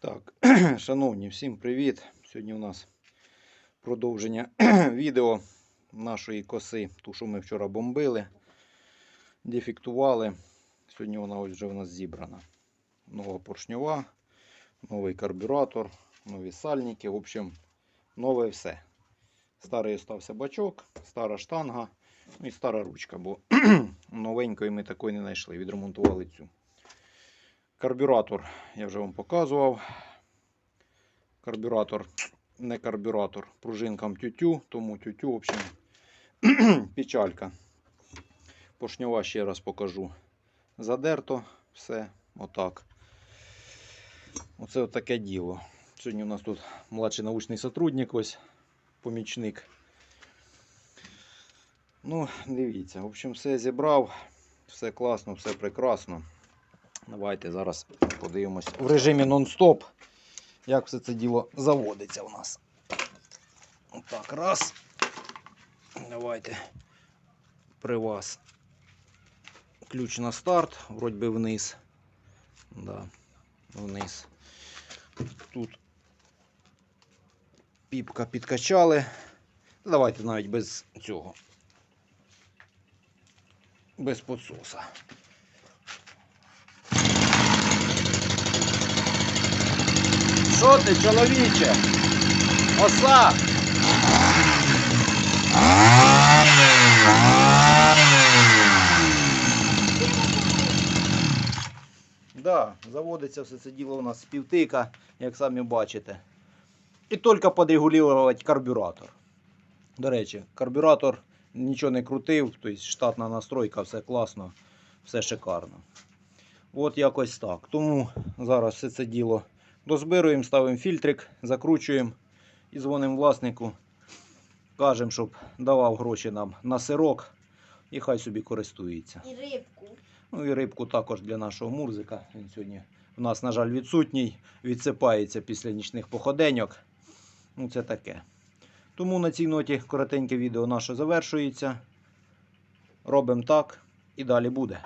Так, шановні, всім привіт! Сьогодні у нас продовження відео нашої коси, ту, що ми вчора бомбили, дефектували. Сьогодні вона вже у нас зібрана. Нова поршньова, новий карбюратор, нові сальники. В общем, нове все. Старий остався бачок, стара штанга, ну і стара ручка, бо новенької ми такої не знайшли. Відремонтували цю. Карбюратор я вже вам показував. Карбюратор, не карбюратор, пружинкам тютю, тому тютю, в общем, печалька. Поршньова ще раз покажу. Задерто все, отак. Оце таке діло. Сьогодні у нас тут младший научний сотрудник, ось помічник. Ну, дивіться, в общем, все зібрав, все класно, все прекрасно. Давайте зараз подивимось в режимі нон-стоп, як все це діло заводиться у нас. Отак, раз. Давайте при вас ключ на старт, вроді би вниз. Да, вниз. Тут піпка підкачали. Давайте навіть без цього. Без подсоса. Що ти, чоловіче? Оса! Да, заводиться все це діло у нас з півтика, як самі бачите. І тільки підрегулювати карбюратор. До речі, карбюратор нічого не крутив, тобто штатна настройка, все класно, все шикарно. От якось так. Тому зараз все це діло дозбируємо, ставимо фільтрик, закручуємо і дзвонимо власнику. Кажемо, щоб давав гроші нам на сирок і хай собі користується. І рибку. Ну і рибку також для нашого мурзика. Він сьогодні у нас, на жаль, відсутній, відсипається після нічних походеньок. Ну, це таке. Тому на цій ноті коротеньке відео наше завершується. Робимо так і далі буде.